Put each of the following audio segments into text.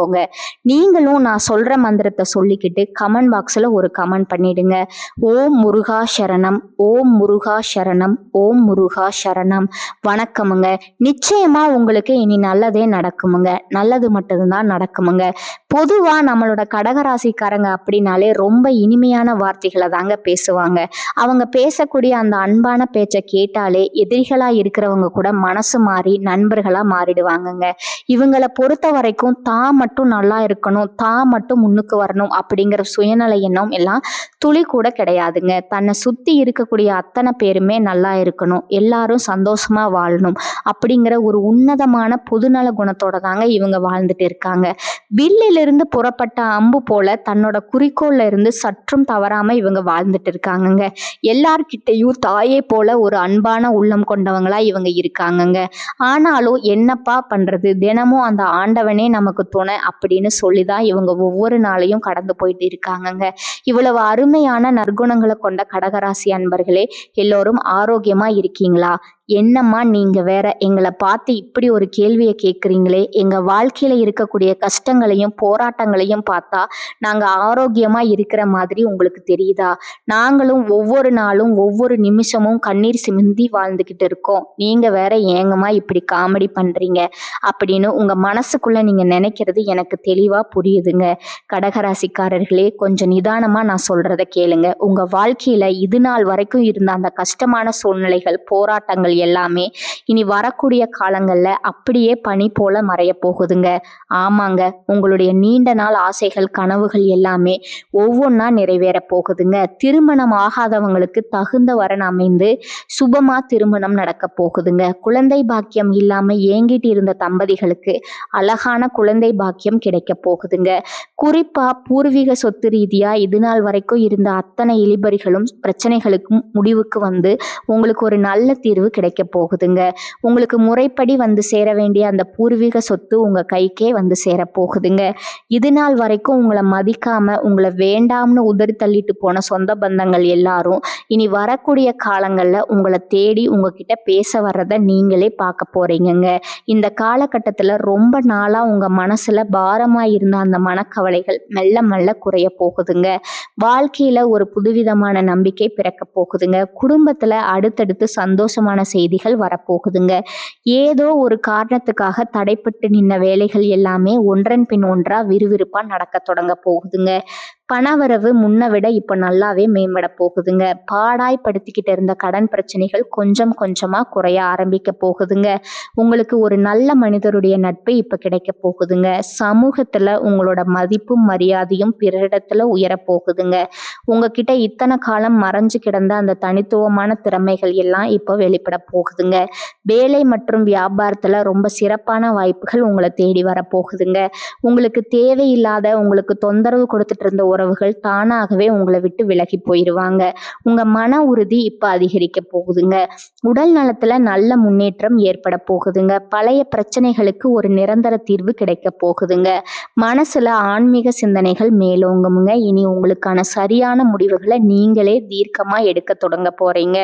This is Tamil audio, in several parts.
பண்ணிக்கோங்க நீங்களும் நான் சொல்ற மந்திரத்தை சொல்லிக்கிட்டு கமெண்ட் பாக்ஸில் ஒரு கமெண்ட் பண்ணிடுங்க. ஓம் முருகா சரணம் ஓம் முருகா சரணம் ஓம் முருகா சரணம். வணக்கமுங்க. நிச்சயமா உங்களுக்கு இனி நல்லதே நடக்குமுங்க. நல்லது மட்டும்தான் நடக்குமுங்க. பொதுவா நம்மளோட கடகராசிக்காரங்க அப்படின்னாலே ரொம்ப இனிமையான வார்த்தைகளை தாங்க பேசுவாங்க. அவங்க பேசக்கூடிய அந்த அன்பான பேச்சை கேட்டாலே எதிரிகளா இருக்கிறவங்க கூட மனசு மாறி நண்பர்களா மாறிடுவாங்கங்க. இவங்களை பொறுத்த வரைக்கும் தான் மட்டும் நல்லா இருக்கணும் தான் மட்டும் முன்னுக்கு வரணும் அப்படிங்கிற சுயநல எண்ணம் எல்லாம் துளி கூட கிடையாதுங்க. தன்னை சுற்றி இருக்கக்கூடிய அத்தனை பேருமே நல்லா இருக்கணும் எல்லாரும் சந்தோஷமா வாழணும் அப்படிங்கிற ஒரு உன்னதமான பொதுநல குணத்தோட தாங்க இவங்க வாழ்ந்துட்டு இருக்காங்க. வில்லிலிருந்து புறப்பட்ட அம்பு போல தன்னோட குறிக்கோள்ல இருந்து சற்றும் தவறாம இவங்க வாழ்ந்துட்டு இருக்காங்கங்க. எல்லார்கிட்டையும் தாயை போல ஒரு அன்பான உள்ளம் கொண்டவங்களா இவங்க இருக்காங்கங்க. ஆனாலும் என்னப்பா பண்றது? தினமும் அந்த ஆண்டவனே நமக்கு துணை அப்படின்னு சொல்லி தான் இவங்க ஒவ்வொரு நாளையும் கடந்து போயிட்டு இருக்காங்கங்க. இவ்வளவு அருமையான நற்குணங்களை கொண்ட கடகராசி அன்பர்களே எல்லோரும் ஆரோக்கியமா இருக்கீங்களா? என்னம்மா நீங்கள் வேற எங்களை பார்த்து இப்படி ஒரு கேள்வியை கேட்குறீங்களே? எங்கள் வாழ்க்கையில் இருக்கக்கூடிய கஷ்டங்களையும் போராட்டங்களையும் பார்த்தா நாங்கள் ஆரோக்கியமாக இருக்கிற மாதிரி உங்களுக்கு தெரியுதா? நாங்களும் ஒவ்வொரு நாளும் ஒவ்வொரு நிமிஷமும் கண்ணீர் சிமிந்தி வாழ்ந்துக்கிட்டு இருக்கோம். நீங்கள் வேற ஏங்கம்மா இப்படி காமெடி பண்ணுறீங்க அப்படின்னு உங்கள் மனசுக்குள்ளே நீங்கள் நினைக்கிறது எனக்கு தெளிவாக புரியுதுங்க. கடகராசிக்காரர்களே கொஞ்சம் நிதானமாக நான் சொல்கிறத கேளுங்க. உங்கள் வாழ்க்கையில் இது நாள் வரைக்கும் இருந்த அந்த கஷ்டமான சூழ்நிலைகள் போராட்டங்கள் எல்லாமே இனி வரக்கூடிய காலங்கள்ல அப்படியே பனி போல மறைய போகுதுங்க. ஆமாங்க உங்களுடைய நீண்ட நாள் ஆசைகள் கனவுகள் எல்லாமே ஒவ்வொன்றா நிறைவேற போகுதுங்க. திருமணம் ஆகாதவங்களுக்கு தகுந்த வரன் அமைந்து சுபமா திருமணம் நடக்க போகுதுங்க. குழந்தை பாக்கியம் இல்லாம ஏங்கிட்டு இருந்த தம்பதிகளுக்கு அழகான குழந்தை பாக்கியம் கிடைக்க போகுதுங்க. குறிப்பா பூர்வீக சொத்து ரீதியா இது நாள் வரைக்கும் இருந்த அத்தனை இழிபறிகளும் பிரச்சனைகளுக்கும் முடிவுக்கு வந்து உங்களுக்கு ஒரு நல்ல தீர்வு கிடைக்கும். கிடைக்க போகுதுங்க. உங்களுக்கு முறைப்படி வந்து சேர வேண்டிய அந்த பூர்வீக சொத்து உங்க கைக்கே வந்து சேர போகுதுங்க. இது நாள் வரைக்கும் உங்களை மதிக்காம உங்களை வேண்டாம்னு உதறி தள்ளிட்டு போன சொந்த பந்தங்கள் எல்லாரும் இனி வரக்கூடிய காலங்கள்ல உங்களை தேடி உங்ககிட்ட பேச வர்றத நீங்களே பார்க்க போறீங்கங்க. இந்த காலகட்டத்துல ரொம்ப நாளா உங்க மனசுல பாரமா இருந்த அந்த மனக்கவலைகள் மெல்ல மெல்ல குறைய போகுதுங்க. வாழ்க்கையில ஒரு புதுவிதமான நம்பிக்கை பிறக்க போகுதுங்க. குடும்பத்துல அடுத்தடுத்து சந்தோஷமான செய்திகள் வரப்போகுதுங்க. ஏதோ ஒரு காரணத்துக்காக தடைப்பட்டு நின்ன வேலைகள் எல்லாமே ஒன்றன் பின் ஒன்றா விறுவிறுப்பா நடக்க தொடங்க போகுதுங்க. பணவரவு முன்ன விட இப்போ நல்லாவே மேம்பட போகுதுங்க. பாடாய் படுத்திக்கிட்டு இருந்த கடன் பிரச்சனைகள் கொஞ்சம் கொஞ்சமா குறைய ஆரம்பிக்க போகுதுங்க. உங்களுக்கு ஒரு நல்ல மனிதருடைய நட்பு இப்போ கிடைக்க போகுதுங்க. சமூகத்துல உங்களோட மதிப்பும் மரியாதையும் பிறரிடத்துல உயரப்போகுதுங்க உங்ககிட்ட இத்தனை காலம் மறைஞ்சு கிடந்த அந்த தனித்துவமான திறமைகள் எல்லாம் இப்போ வெளிப்பட போகுதுங்க. வேலை மற்றும் வியாபாரத்துல ரொம்ப சிறப்பான வாய்ப்புகள் உங்களை தேடி வர போகுதுங்க. உங்களுக்கு தேவையில்லாத உங்களுக்கு தொந்தரவு கொடுத்துட்டு இருந்த உறவுகள் தானாகவே உங்களை விட்டு விலகி போயிடுவாங்க உங்க மன உறுதி இப்ப அதிகரிக்க போகுதுங்க. உடல் நலத்துல நல்ல முன்னேற்றம் ஏற்பட போகுதுங்க. பழைய பிரச்சனைகளுக்கு ஒரு நிரந்தர தீர்வு கிடைக்க போகுதுங்க. மனசுல ஆன்மீக சிந்தனைகள் மேலோங்குமுங்க. இனி உங்களுக்கான சரியான முடிவுகளை நீங்களே தீர்க்கமா எடுக்க தொடங்க போறீங்க.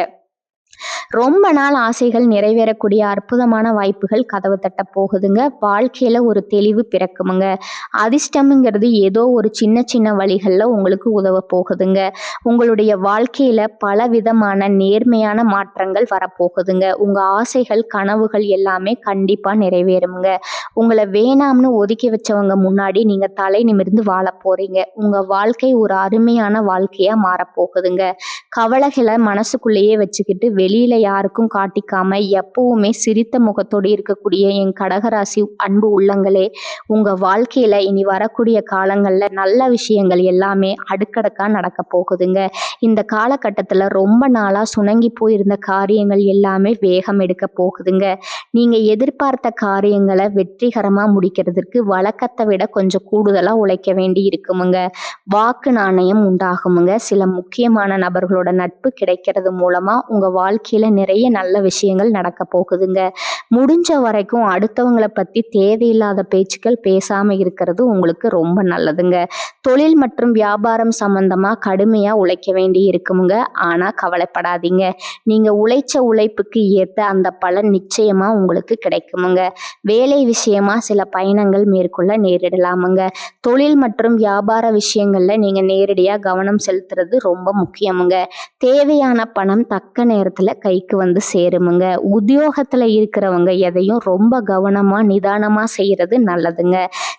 ரொம்ப நாள் ஆசைகள் நிறைவேறக்கூடிய அற்புதமான வாய்ப்புகள் கதவு தட்ட போகுதுங்க. வாழ்க்கையில ஒரு தெளிவு பிறக்குமுங்க. அதிர்ஷ்டம்ங்கிறது ஏதோ ஒரு சின்ன சின்ன வழிகளில் உங்களுக்கு உதவ போகுதுங்க. உங்களுடைய வாழ்க்கையில பல விதமான நேர்மையான மாற்றங்கள் வரப்போகுதுங்க. உங்க ஆசைகள் கனவுகள் எல்லாமே கண்டிப்பா நிறைவேறுங்க உங்களை வேணாம்னு ஒதுக்கி வச்சவங்க முன்னாடி நீங்க தலை நிமிர்ந்து வாழ போறீங்க. உங்க வாழ்க்கை ஒரு அருமையான வாழ்க்கையா மாறப்போகுதுங்க கவலைகளை மனசுக்குள்ளேயே வச்சுக்கிட்டு வெளியில யாருக்கும் காட்டிக்காம எப்பவுமே சிரித்த முகத்தோடு இருக்கக்கூடிய என் கடகராசி அன்பு உள்ளங்களே உங்க வாழ்க்கையில இனி வரக்கூடிய காலங்கள்ல நல்ல விஷயங்கள் எல்லாமே அடுக்கடுக்கா நடக்க போகுதுங்க. இந்த காலகட்டத்துல ரொம்ப நாளா சுணங்கி போயிருந்த காரியங்கள் எல்லாமே வேகம் எடுக்க போகுதுங்க. நீங்க எதிர்பார்த்த காரியங்களை வெற்றிகரமா முடிக்கிறதுக்கு வழக்கத்தை விட கொஞ்சம் கூடுதலா உழைக்க வேண்டி இருக்குமுங்க. வாக்கு நாணயம் உண்டாகுமுங்க. சில முக்கியமான நபர்களோட நட்பு கிடைக்கிறது மூலமா உங்க வாழ்க்கையில நிறைய நல்ல விஷயங்கள் நடக்க போகுதுங்க. முடிஞ்ச வரைக்கும் அடுத்தவங்களை பத்தி தேவையில்லாத பேச்சுக்கள் பேசாம இருக்கிறது உங்களுக்கு ரொம்ப நல்லதுங்க. தொழில் மற்றும் வியாபாரம் சம்பந்தமா கடுமையா உழைக்க வேண்டி இருக்குமுங்க. ஆனா கவலைப்படாதீங்க. நீங்க உழைச்ச உழைப்புக்கு ஏத்த அந்த பலன் நிச்சயமா உங்களுக்கு கிடைக்குமுங்க. வேலை விஷயமா சில பயணங்கள் மேற்கொள்ள நேரிடலாமுங்க. தொழில் மற்றும் வியாபார விஷயங்கள்ல நீங்க நேரடியா கவனம் செலுத்துறது ரொம்ப முக்கியமுங்க. தேவையான பணம் தக்க நேரத்துல கைக்கு வந்து சேருமுங்க. உத்தியோகத்துல இருக்கிறவங்க எதையும் ரொம்ப கவனமாக நிதானமாக செய்கிறது நல்லதுங்க.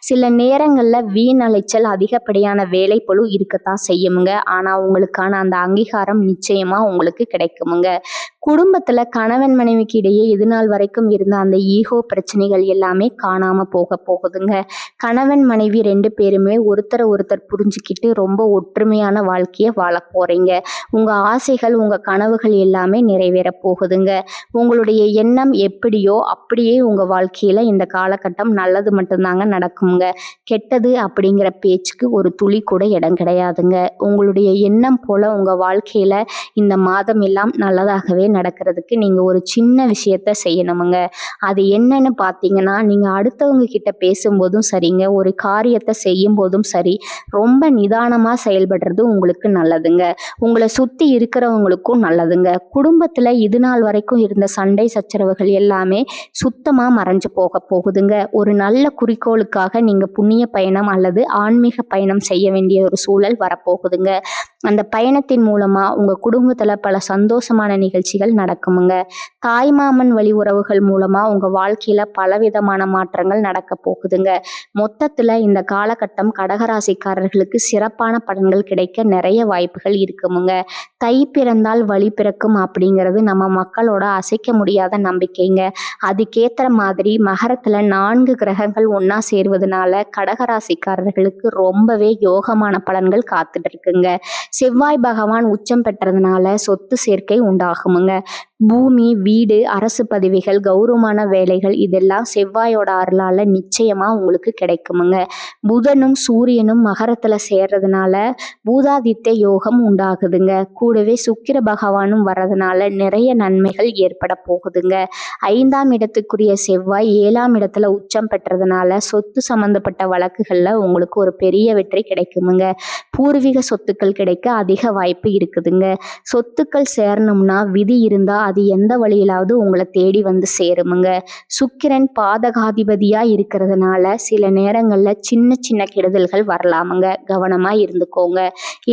சில நேரங்களில் வீண் அலைச்சல் அதிகப்படியான வேலைப்பழு இருக்கத்தான் செய்யுமுங்க. ஆனால் உங்களுக்கான அந்த அங்கீகாரம் நிச்சயமாக உங்களுக்கு கிடைக்குமுங்க. குடும்பத்தில் கணவன் மனைவிக்கு இடையே இது நாள் வரைக்கும் இருந்த அந்த ஈகோ பிரச்சனைகள் எல்லாமே காணாமல் போக போகுதுங்க. கணவன் மனைவி ரெண்டு பேருமே ஒருத்தரை ஒருத்தர் புரிஞ்சுக்கிட்டு ரொம்ப ஒற்றுமையான வாழ்க்கையை வாழ போறீங்க. உங்கள் ஆசைகள் உங்கள் கனவுகள் எல்லாமே நிறைவேற போகுதுங்க உங்களுடைய எண்ணம் எப்படியோ அப்படியே உங்க வாழ்க்கையில இந்த காலகட்டம் நல்லது மட்டும்தாங்க நடக்குங்க கெட்டது அப்படிங்கிற பேச்சுக்கு ஒரு துளி கூட இடம் கிடையாதுங்க. உங்களுடைய எண்ணம் போல உங்க வாழ்க்கையில இந்த மாதம் எல்லாம் நல்லதாகவே நடக்கிறதுக்கு நீங்க ஒரு சின்ன விஷயத்த செய்யணுமுங்க. அது என்னன்னு பார்த்தீங்கன்னா நீங்க அடுத்தவங்க கிட்ட பேசும்போதும் சரிங்க. ஒரு காரியத்தை செய்யும் போதும் சரி. ரொம்ப நிதானமா செயல்படுறது உங்களுக்கு நல்லதுங்க. உங்களை சுத்தி இருக்கிறவங்களுக்கும் நல்லதுங்க. குடும்பத்துல இது நாள் வரைக்கும் இருந்த சண்டை சச்சரவுகள் எல்லாமே சுத்தமாக மறைஞ்சு போக போகுதுங்க. ஒரு நல்ல குறிக்கோளுக்காக நீங்கள் புண்ணிய பயணம் அல்லது ஆன்மீக பயணம் செய்ய வேண்டிய ஒரு சூழல் வரப்போகுதுங்க. அந்த பயணத்தின் மூலமாக உங்கள் குடும்பத்தில் பல சந்தோஷமான நிகழ்ச்சிகள் நடக்குமுங்க. தாய்மாமன் வழி உறவுகள் மூலமாக உங்கள் வாழ்க்கையில் பலவிதமான மாற்றங்கள் நடக்க போகுதுங்க. மொத்தத்தில் இந்த காலகட்டம் கடகராசிக்காரர்களுக்கு சிறப்பான பலன்கள் கிடைக்க நிறைய வாய்ப்புகள் இருக்குமுங்க. தை பிறந்தால் வழி பிறக்கும் அப்படிங்கிறது நம்ம மக்களோட அசைக்க முடியாத நம்பிக்கைங்க. அதுக்கேற்ற மாதிரி மகரத்துல நான்கு கிரகங்கள் ஒன்றா சேருவதனால கடகராசிக்காரர்களுக்கு ரொம்பவே யோகமான பலன்கள் காத்துட்டு இருக்குங்க. செவ்வாய் பகவான் உச்சம் பெற்றதுனால சொத்து சேர்க்கை உண்டாகுமுங்க. பூமி வீடு அரசு பதவிகள் கௌரவமான வேலைகள் இதெல்லாம் செவ்வாயோட அருளால் நிச்சயமாக உங்களுக்கு கிடைக்குமுங்க. புதனும் சூரியனும் மகரத்தில் சேர்றதுனால பூதாதித்த யோகம் உண்டாகுதுங்க. கூடவே சுக்கிர பகவானும் வர்றதுனால நிறைய நன்மைகள் ஏற்பட போகுதுங்க. ஐந்தாம் இடத்துக்குரிய செவ்வாய் ஏழாம் இடத்துல உச்சம் பெற்றதுனால சொத்து சம்பந்தப்பட்ட வழக்குகளில் உங்களுக்கு ஒரு பெரிய வெற்றி கிடைக்குமுங்க. பூர்வீக சொத்துக்கள் கிடைக்க அதிக வாய்ப்பு இருக்குதுங்க. சொத்துக்கள் சேரணும்னா விதி இருந்தால் அது எந்த வழியிலாவது உங்களை தேடி வந்து சேருமுங்க. சுக்கிரன் பாதகாதிபதியாக இருக்கிறதுனால சில நேரங்களில் சின்ன சின்ன கெடுதல்கள் வரலாமுங்க. கவனமாக இருந்துக்கோங்க.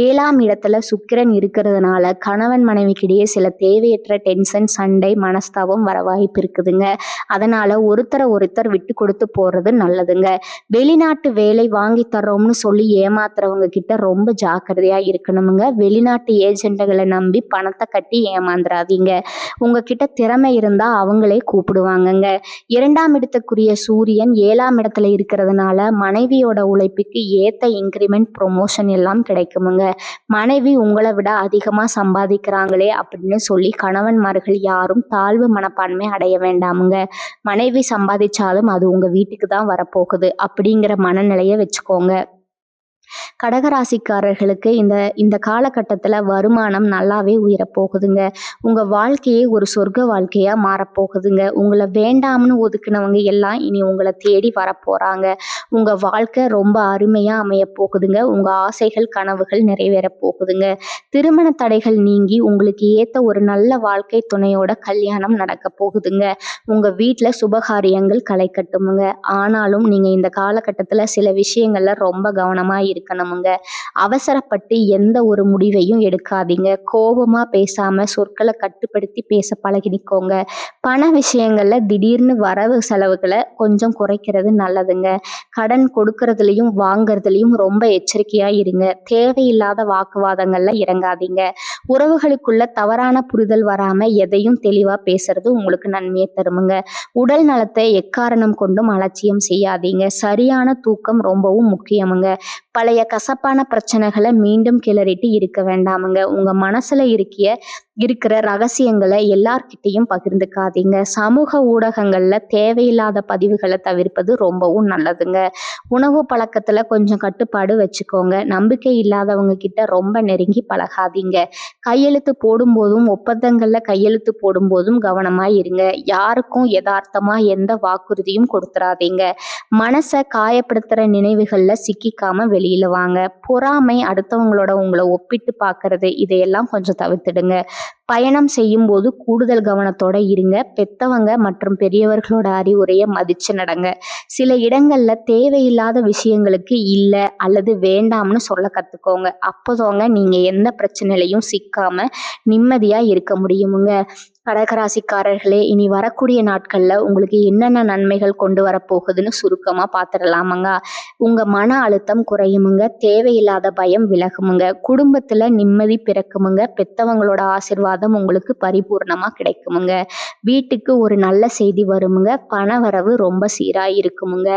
ஏழாம் இடத்துல சுக்கிரன் இருக்கிறதுனால கணவன் மனைவிக்கிடையே சில தேவையற்ற டென்ஷன் சண்டை மனஸ்தாபம் வர வாய்ப்பு இருக்குதுங்க. அதனால ஒருத்தரை ஒருத்தர் விட்டு கொடுத்து போறது நல்லதுங்க. வெளிநாட்டு வேலை வாங்கி தர்றோம்னு சொல்லி ஏமாத்துறவங்க கிட்ட ரொம்ப ஜாக்கிரதையா இருக்கணுமுங்க. வெளிநாட்டு ஏஜென்ட்டுகளை நம்பி பணத்தை கட்டி ஏமாந்துடாதீங்க உங்ககிட்ட திறமை இருந்தா அவங்களே கூப்பிடுவாங்கங்க. இரண்டாம் இடத்துக்குரிய சூரியன் ஏழாம் இடத்துல இருக்கிறதுனால மனைவியோட உழைப்புக்கு ஏத்த இன்க்ரிமெண்ட் ப்ரொமோஷன் எல்லாம் கிடைக்குமுங்க. மனைவி உங்களை விட அதிகமா சம்பாதிக்கிறாங்களே அப்படின்னு சொல்லி கணவன்மார்கள் யாரும் தாழ்வு மனப்பான்மை அடைய வேண்டாமுங்க. மனைவி சம்பாதிச்சாலும் அது உங்க வீட்டுக்கு தான் வரப்போகுது அப்படிங்கிற மனநிலையை வச்சுக்கோங்க. கடகராசிக்காரர்களுக்கு இந்த இந்த காலகட்டத்தில் வருமானம் நல்லாவே உயரப்போகுதுங்க. உங்கள் வாழ்க்கையே ஒரு சொர்க்க வாழ்க்கையாக மாறப்போகுதுங்க. உங்களை வேண்டாம்னு ஒதுக்குனவங்க எல்லாம் இனி உங்களை தேடி வரப்போகிறாங்க உங்கள் வாழ்க்கை ரொம்ப அருமையாக அமைய போகுதுங்க உங்கள் ஆசைகள் கனவுகள் நிறைவேற போகுதுங்க. திருமண தடைகள் நீங்கி உங்களுக்கு ஏற்ற ஒரு நல்ல வாழ்க்கை துணையோட கல்யாணம் நடக்க போகுதுங்க. உங்கள் வீட்டில் சுபகாரியங்கள் களை கட்டுமுங்க ஆனாலும் நீங்கள் இந்த காலகட்டத்தில் சில விஷயங்களில் ரொம்ப கவனமாக இருக்கணுமுங்க அவசரப்பட்டு எந்த ஒரு முடிவையும் எடுக்காதீங்க. கோபமா பேசாம சொற்களை கட்டுப்படுத்தி பேச பழகினிக்கோங்க. பண விஷயங்கள்ல திடீர்னு வரவு செலவுகளை கொஞ்சம் குறைக்கிறது நல்லதுங்க. கடன் கொடுக்கறதுலையும் வாங்குறதுலையும் ரொம்ப எச்சரிக்கையா இருங்க. தேவையில்லாத வாக்குவாதங்கள்ல இறங்காதீங்க. உறவுகளுக்குள்ள தவறான புரிதல் வராம எதையும் தெளிவா பேசுறது உங்களுக்கு நன்மையை தருமுங்க. உடல் நலத்தை எக்காரணம் கொண்டும் அலட்சியம் செய்யாதீங்க. சரியான தூக்கம் ரொம்பவும் முக்கியமுங்க. பழைய கசப்பான பிரச்சனைகளை மீண்டும் கிளறிட்டு இருக்க வேண்டாமுங்க. உங்க மனசுல இருக்கிய இருக்கிற ரகசியங்களை எல்லார்கிட்டையும் பகிர்ந்துக்காதீங்க. சமூக ஊடகங்கள்ல தேவையில்லாத பதிவுகளை தவிர்ப்பது ரொம்பவும் நல்லதுங்க. உணவு பழக்கத்துல கொஞ்சம் கட்டுப்பாடு வச்சுக்கோங்க. நம்பிக்கை இல்லாதவங்க கிட்ட ரொம்ப நெருங்கி பழகாதீங்க. கையெழுத்து போடும்போதும் ஒப்பந்தங்கள்ல கையெழுத்து போடும்போதும் கவனமா இருங்க. யாருக்கும் யதார்த்தமா எந்த வாக்குறுதியும் கொடுத்துறாதீங்க. மனசை காயப்படுத்துற நினைவுகள்ல சிக்கிக்காம வெளியில வாங்க பொறாமை அடுத்தவங்களோட உங்களை ஒப்பிட்டு பார்க்கறது இதையெல்லாம் கொஞ்சம் தவிர்த்துடுங்க. பயணம் செய்யும்போது கூடுதல் கவனத்தோட இருங்க. பெத்தவங்க மற்றும் பெரியவர்களோட அறிவுரையை மதிச்சு நடங்க. சில இடங்கள்ல தேவையில்லாத விஷயங்களுக்கு இல்லை அல்லது வேண்டாம்னு சொல்ல கத்துக்கோங்க. அப்போதாங்க நீங்க எந்த பிரச்சனையிலையும் சிக்காம நிம்மதியா இருக்க முடியுமுங்க. கடகராசிக்காரர்களே இனி வரக்கூடிய நாட்களில் உங்களுக்கு என்னென்ன நன்மைகள் கொண்டு வரப்போகுதுன்னு சுருக்கமாக பார்த்துடலாமாங்க உங்கள் மன அழுத்தம் குறையுமுங்க தேவையில்லாத பயம் விலகுமுங்க குடும்பத்தில் நிம்மதி பிறக்குமுங்க பெத்தவங்களோட ஆசிர்வாதம் உங்களுக்கு பரிபூர்ணமாக கிடைக்குமுங்க. வீட்டுக்கு ஒரு நல்ல செய்தி வருமுங்க பண வரவு ரொம்ப சீராக இருக்குமுங்க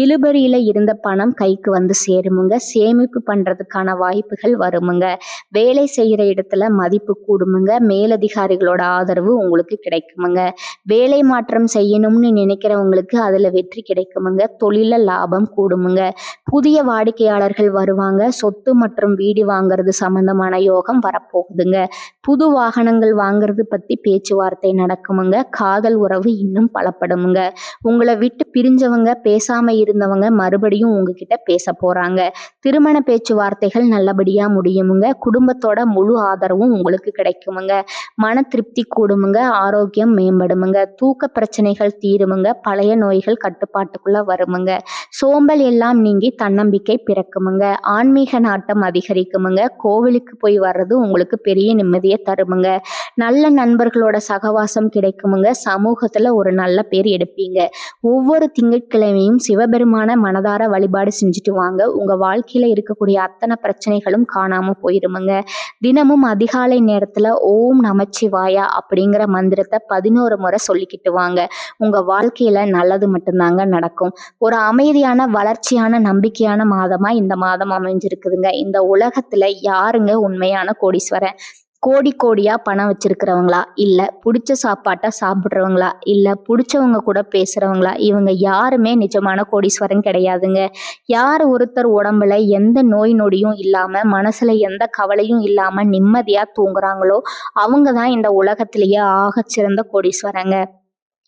இழுபறியில் இருந்த பணம் கைக்கு வந்து சேருமுங்க சேமிப்பு பண்ணுறதுக்கான வாய்ப்புகள் வருமுங்க. வேலை செய்கிற இடத்துல மதிப்பு கூடுமுங்க மேலதிகாரிகளோட ஆதரவு உங்களுக்கு கிடைக்குமுங்க. வேலை மாற்றம் செய்யணும்னு நினைக்கிறவங்களுக்கு அதில் வெற்றி கிடைக்குமுங்க. தொழிலில் லாபம் கூடுமுங்க. புதிய வாடிக்கையாளர்கள் வருவாங்க. சொத்து மற்றும் வீடு வாங்குறது சம்பந்தமான யோகம் வரப்போகுதுங்க. புது வாகனங்கள் வாங்குறது பற்றி பேச்சுவார்த்தை நடக்குமுங்க. காதல் உறவு இன்னும் பலப்படுமுங்க. உங்களை விட்டு பிரிஞ்சவங்க பேசாம இருந்தவங்க மறுபடியும் உங்ககிட்ட பேச போறாங்க. திருமண பேச்சுவார்த்தைகள் நல்லபடியா முடியுமுங்க. குடும்பத்தோட முழு ஆதரவும் உங்களுக்கு கிடைக்குமுங்க. மன திருப்தி கூடும் கூடுமுங்க ஆரோக்கியம் மேம்படுமுங்க. தூக்க பிரச்சனைகள் தீருமுங்க பழைய நோய்கள் கட்டுப்பாட்டுக்குள்ள வருமுங்க. சோம்பல் எல்லாம் நீங்கி தன்னம்பிக்கை பிறக்குமுங்க. ஆன்மீக நாட்டம் அதிகரிக்குமுங்க. கோவிலுக்கு போய் வர்றது உங்களுக்கு பெரிய நிம்மதியை தருமுங்க. நல்ல நண்பர்களோட சகவாசம் கிடைக்குமுங்க. சமூகத்துல ஒரு நல்ல பேர் எடுப்பீங்க. ஒவ்வொரு திங்கட்கிழமையும் சிவபெருமான மனதார வழிபாடு செஞ்சுட்டு வாங்க. உங்க வாழ்க்கையில இருக்கக்கூடிய அத்தனை பிரச்சனைகளும் காணாம போயிருமுங்க. தினமும் அதிகாலை நேரத்துல ஓம் நமச்சிவாயா அப்படிங்கிற மந்திரத்தை பதினோரு முறை சொல்லிக்கிட்டு வாங்க. உங்க வாழ்க்கையில நல்லது மட்டும்தாங்க நடக்கும். ஒரு அமைதியான வளர்ச்சியான நம்பிக்கையான மாதமா இந்த மாதம் அமைஞ்சிருக்குதுங்க. இந்த உலகத்துல யாருங்க உண்மையான கோடீஸ்வரன்? கோடி கோடியா பணம் வச்சிருக்கிறவங்களா? இல்ல பிடிச்ச சாப்பாட்டை சாப்பிட்றவங்களா? இல்ல பிடிச்சவங்க கூட பேசுறவங்களா? இவங்க யாருமே நிஜமான கோடீஸ்வரன் கிடையாதுங்க. யார் ஒருத்தர் உடம்புல எந்த நோய் நொடியும் இல்லாம மனசுல எந்த கவலையும் இல்லாம நிம்மதியா தூங்குறாங்களோ அவங்க தான் இந்த உலகத்திலேயே ஆகச்சிறந்த கோடீஸ்வரங்க.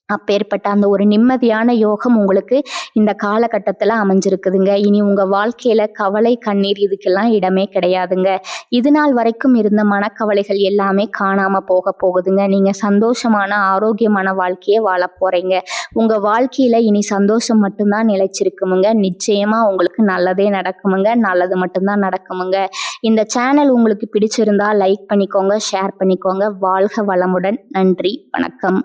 அப்பேற்பட்ட அந்த ஒரு நிம்மதியான யோகம் உங்களுக்கு இந்த காலகட்டத்தில் அமைஞ்சிருக்குதுங்க. இனி உங்கள் வாழ்க்கையில் கவலை கண்ணீர் இதுக்கெல்லாம் இடமே கிடையாதுங்க. இது நாள் வரைக்கும் இருந்த மனக்கவலைகள் எல்லாமே காணாமல் போக போகுதுங்க. நீங்கள் சந்தோஷமான ஆரோக்கியமான வாழ்க்கையை வாழ போகிறீங்க உங்கள் வாழ்க்கையில் இனி சந்தோஷம் மட்டும்தான் நிலைச்சிருக்குமுங்க. நிச்சயமாக உங்களுக்கு நல்லதே நடக்குமுங்க. நல்லது மட்டும்தான் நடக்குமுங்க. இந்த சேனல் உங்களுக்கு பிடிச்சிருந்தா லைக் பண்ணிக்கோங்க ஷேர் பண்ணிக்கோங்க. வாழ்க வளமுடன். நன்றி வணக்கம்.